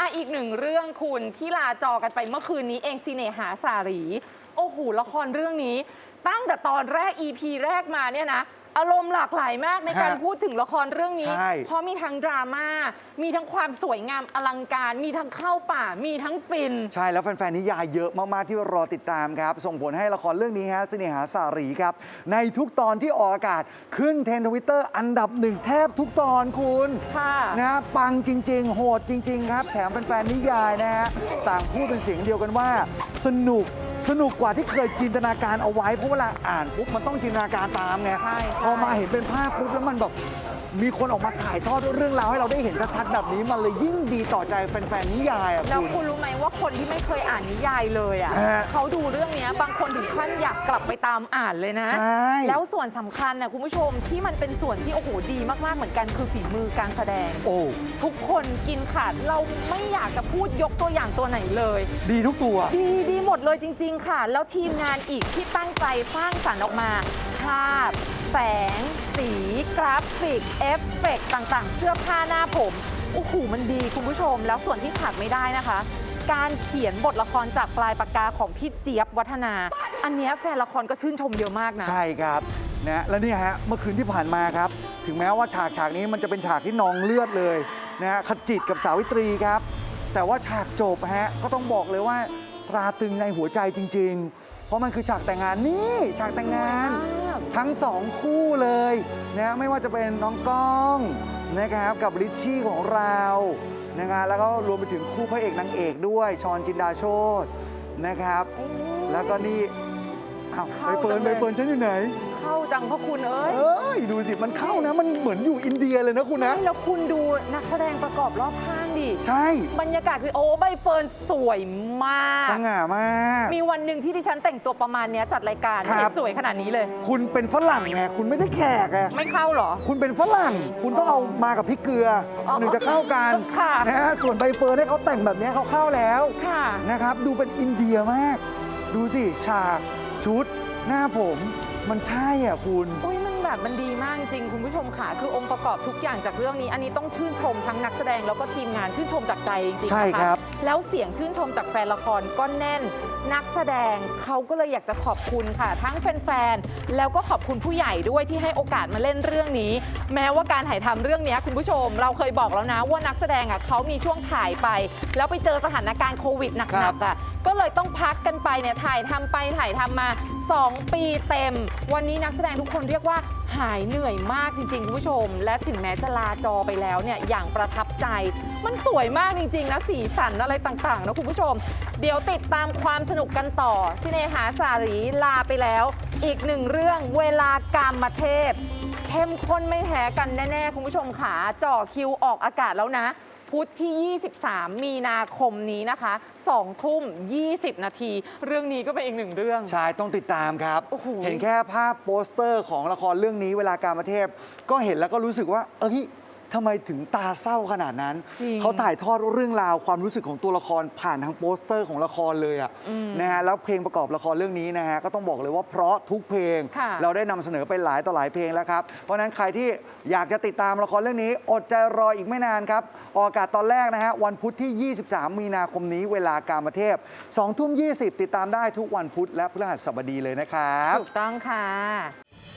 อะอีกหนึ่งเรื่องคุณที่ลาจอกันไปเมื่อคืนนี้เองซีเนหาสารี โอ้โหละครเรื่องนี้ ตั้งแต่ตอนแรก EP แรกมาเนี่ยนะ อารมณ์หลากหลายมากในการฮะพูดถึงละครเรื่องนี้ ใช่ เพราะมีทั้งดราม่า มีทั้งความสวยงามอลังการ มีทั้งเข้าป่า มีทั้งฟิน ใช่แล้วแฟนๆนิยายเยอะมาก ๆ ที่รอติดตามครับ ส่งผลให้ละครเรื่องนี้ฮะเสน่หาสารีครับ ในทุกตอนที่ออกอากาศขึ้นเทรนทวิตเตอร์ Twitter อันดับหนึ่งแทบทุกตอนคุณค่ะ นะปังจริง ๆ โหดจริง ๆ ครับ แถมแฟนๆนิยายนะฮะต่างพูดเป็นเสียงเดียวกันว่า สนุก สนุกกว่าที่เคยจินตนาการเอาไว้เพราะเวลาอ่านปุ๊บมันต้องจินตนาการตามไงใช่ใช่ พอมาเห็นเป็นภาพปุ๊บแล้วมันแบบมีคนออกมาถ่ายทอดเรื่องราวให้เราได้เห็นชัดๆแบบนี้มันเลยยิ่งดีต่อใจแฟนๆนิยายอะแล้วคุณ คุณรู้ไหมว่าคนที่ไม่เคยอ่านนิยายเลยอะฮะเขาดูเรื่องเนี้ยบางคนถึงขั้นอยากกลับไปตามอ่านเลยนะ ใช่ แล้วส่วนสำคัญนะคุณผู้ชมที่มันเป็นส่วนที่โอ้โหดีมากๆเหมือนกันคือฝีมือการแสดง โอ้ทุกคนกินขาดเราไม่อยากจะพูดยกตัวอย่างตัวไหนเลย ดีทุกตัว ดีดีหมดเลยจริงๆ ค่ะ แล้วทีมงานอีกที่ตั้งใจสร้างสรรค์ออกมา ภาพ แสง สี กราฟิก เอฟเฟกต์ต่างๆ เสื้อผ้าหน้าผม โอ้โห มันดีคุณผู้ชม แล้วส่วนที่ขาดไม่ได้นะคะ การเขียนบทละครจากปลายปากกาของพี่เจี๊ยบวัฒนา อันเนี้ยแฟนละครก็ชื่นชมเยอะมากนะ ใช่ครับนะแล้วเนี่ยฮะเมื่อคืนที่ผ่านมาครับ ถึงแม้ว่าฉากฉากนี้มันจะเป็นฉากที่นองเลือดเลยนะฮะขจิตกับสาวิตรีครับ แต่ว่าฉากจบฮะก็ต้องบอกเลยว่า ตราตรึงในหัวใจจริง ๆ เพราะมันคือฉากแต่งงานนี่ฉากแต่งงานสวยมากทั้งสองคู่เลยนะไม่ว่าจะเป็นน้องก้องนะครับกับลิชชี่ของเรานะครับแล้วก็รวมไปถึงคู่พระเอกนางเอกด้วยชอนจินดาโชตนะครับโอ้แล้วก็นี่อ้าวเข้าใบเฟิร์จันงใบเลยเฟิร์นฉันอยู่ไหน เข้าจังพระคุณเอ้ยเอ้ยดูสิมันเข้านะมันเหมือนอยู่อินเดียเลยนะคุณนะ แล้วคุณดูนักแสดงประกอบรอบข้างดิ ใช่ บรรยากาศคือโอ้ใบเฟิร์นสวยมาก สง่ามาก มีวันหนึ่งที่ดิฉันแต่งตัวประมาณเนี้ยจัดรายการครับ เห็นสวยขนาดนี้เลย คุณเป็นฝรั่งไงคุณไม่ได้แขกไงไม่เข้าเหรอ คุณเป็นฝรั่ง คุณต้องเอามากับพริกเกลือออหนึ่งจะเข้ากันค่ะ นะฮะส่วนใบเฟิร์นให้เขาแต่งแบบนี้เขาเข้าแล้ว ค่ะ นะครับ ดูเป็นอินเดียมาก ดูสิ ฉาก ชุด หน้าผม มันใช่อะคุณ อุ้ยมัน แบบมันดีมากจริงคุณผู้ชมค่ะ คือองค์ประกอบทุกอย่างจากเรื่องนี้ อันนี้ต้องชื่นชมทั้งนักแสดงแล้วก็ทีมงานชื่นชมจากใจจริงๆใช่นะะครับแล้วเสียงชื่นชมจากแฟนละครก็แน่น นักแสดงเขาก็เลยอยากจะขอบคุณค่ะ ทั้งแฟนๆแล้วก็ขอบคุณผู้ใหญ่ด้วยที่ให้โอกาสมาเล่นเรื่องนี้ แม้ว่าการถ่ายทำเรื่องนี้คุณผู้ชม เราเคยบอกแล้วนะว่านักแสดงอะเขามีช่วงถ่ายไป แล้วไปเจอสถานการณ์โควิดหครันับกๆอะก็เลยต้องพักกันไปเนี่ยถ่ายทำไปถ่ายทำมา 2 ปีเต็ม วันนี้นักแสดงทุกคนเรียกว่า หายเหนื่อยมากจริงๆคุณผู้ชม และถึงแม้จะลาจอไปแล้วเนี่ยอย่างประทับใจ มันสวยมากจริงๆนะสีสันอะไรต่างๆนะคุณผู้ชม เดี๋ยวติดตามความสนุกกันต่อชิเนหาสารีลาไปแล้ว อีกหนึ่งเรื่องเวลากรรมเทพเข้มข้นไม่แพ้กันแน่ๆคุณผู้ชมขาจ่อคิวออกอากาศแล้วนะ พุธที่ 23 มีนาคมนี้นะคะ2ทุ่ม 20 นาที เรื่องนี้ก็เป็นอีกหนึ่งเรื่อง ใช่ต้องติดตามครับ โอ้โห เห็นแค่ภาพโปสเตอร์ของละครเรื่องนี้เวลาการมาเทพก็เห็นแล้วก็รู้สึกว่า เอ้ย ทำไมถึงตาเศร้าขนาดนั้น จริง เขาถ่ายทอดเรื่องราวความรู้สึกของตัวละครผ่านทางโปสเตอร์ของละครเลยอะอืมนะฮะแล้วเพลงประกอบละครเรื่องนี้นะฮะก็ต้องบอกเลยว่าเพราะทุกเพลง ค่ะ เราได้นำเสนอไปหลายต่อหลายเพลงแล้วครับ เพราะฉะนั้นใครที่อยากจะติดตามละครเรื่องนี้ อดใจรออีกไม่นานครับ ออกอากาศตอนแรกนะฮะ วันพุธที่ 23 มีนาคมนี้เวลาการมาเทพ2ทุ่ม 20 ติดตามได้ทุกวันพุธและพฤหัสบดีเลยนะครับ ถูกต้องค่ะ